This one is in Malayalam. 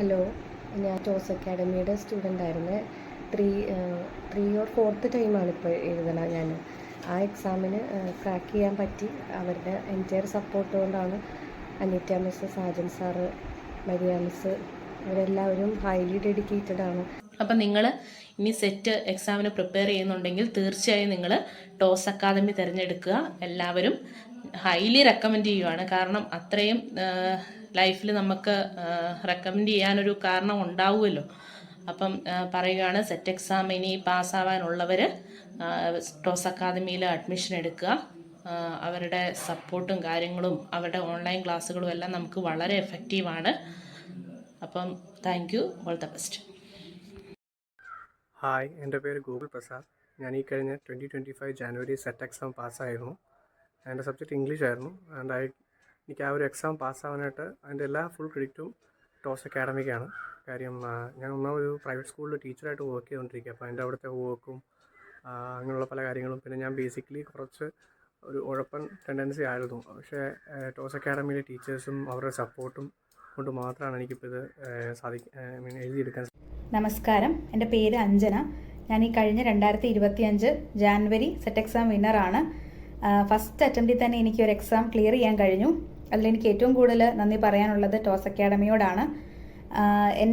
ഹലോ ഞാൻ ടോസ് അക്കാഡമിയുടെ സ്റ്റുഡന്റ് ആയിരുന്നു. ത്രീ ത്രീ ഓർ ഫോർത്ത് ടൈമാണ് ഇപ്പോൾ എഴുതണ ഞാൻ ആ എക്സാമിന് ക്രാക്ക് ചെയ്യാൻ പറ്റി. അവരുടെ എന്റയർ സപ്പോർട്ട് കൊണ്ടാണ് Anitta miss Sajan sir Maria miss അവരെല്ലാവരും ഹൈലി ഡെഡിക്കേറ്റഡ് ആണ്. അപ്പം നിങ്ങൾ ഇനി സെറ്റ് എക്സാമിന് പ്രിപ്പയർ ചെയ്യുന്നുണ്ടെങ്കിൽ തീർച്ചയായും നിങ്ങൾ ടോസ് അക്കാദമി തിരഞ്ഞെടുക്കുക. എല്ലാവരും ഹൈലി റെക്കമെൻഡ് ചെയ്യുവാണ്. കാരണം അത്രയും ലൈഫിൽ നമുക്ക് റെക്കമെൻഡ് ചെയ്യാനൊരു കാരണം ഉണ്ടാവുമല്ലോ. അപ്പം പറയുകയാണ് സെറ്റ് എക്സാം ഇനി പാസ്സാവാനുള്ളവർ ടോസ് അക്കാദമിയിൽ അഡ്മിഷൻ എടുക്കുക. അവരുടെ സപ്പോർട്ടും കാര്യങ്ങളും അവരുടെ ഓൺലൈൻ ക്ലാസ്സുകളും എല്ലാം നമുക്ക് വളരെ എഫക്റ്റീവാണ് അപ്പം thank you all the best hi എന്റെ പേര് ഗൂഗിൾ പ്രസാദ്. ഞാൻ ഈ കഴിഞ്ഞ twenty twenty five January SET exam പാസ്സായിരുന്നു. എന്റെ സബ്ജക്റ്റ് ഇംഗ്ലീഷ് ആയിരുന്നു. ആൻഡ് ഐ എനിക്ക് ആ ഒരു എക്സാം പാസ്സാവാനായിട്ട് അതിന്റെ എല്ലാ ഫുൾ ക്രെഡിറ്റും ടോസ് അക്കാഡമിക്കാണ് കാര്യം ഞാൻ ഒന്നാം ഒരു പ്രൈവറ്റ് സ്കൂളിൽ ടീച്ചറായിട്ട് വർക്ക് ചെയ്തുകൊണ്ടിരിക്കുക അപ്പോൾ അതിന്റെ അവിടുത്തെ വർക്കും അങ്ങനെയുള്ള പല കാര്യങ്ങളും. പിന്നെ ഞാൻ ബേസിക്കലി കുറച്ച് ഒരു ഉഴപ്പൻ ടെൻഡൻസി ആയിരുന്നു. പക്ഷേ ടോസ് അക്കാഡമിയിലെ ടീച്ചേഴ്സും അവരുടെ സപ്പോർട്ടും കൊണ്ട് മാത്രമാണ് എനിക്കിപ്പോൾ ഇത് സാധിക്ക ഐ എഴുതിയെടുക്കാൻ നമസ്കാരം. എന്റെ പേര് അഞ്ജന. ഞാൻ ഈ കഴിഞ്ഞ രണ്ടായിരത്തി ഇരുപത്തി അഞ്ച് ജാനുവരി സെറ്റ് എക്സാം വിന്നറാണ് ഫസ്റ്റ് അറ്റംപ്റ്റിൽ തന്നെ എനിക്ക് ഒരു എക്സാം ക്ലിയർ ചെയ്യാൻ കഴിഞ്ഞു. അതിലെനിക്ക് ഏറ്റവും കൂടുതൽ നന്ദി പറയാനുള്ളത് ടോസ് അക്കാഡമിയോടാണ്.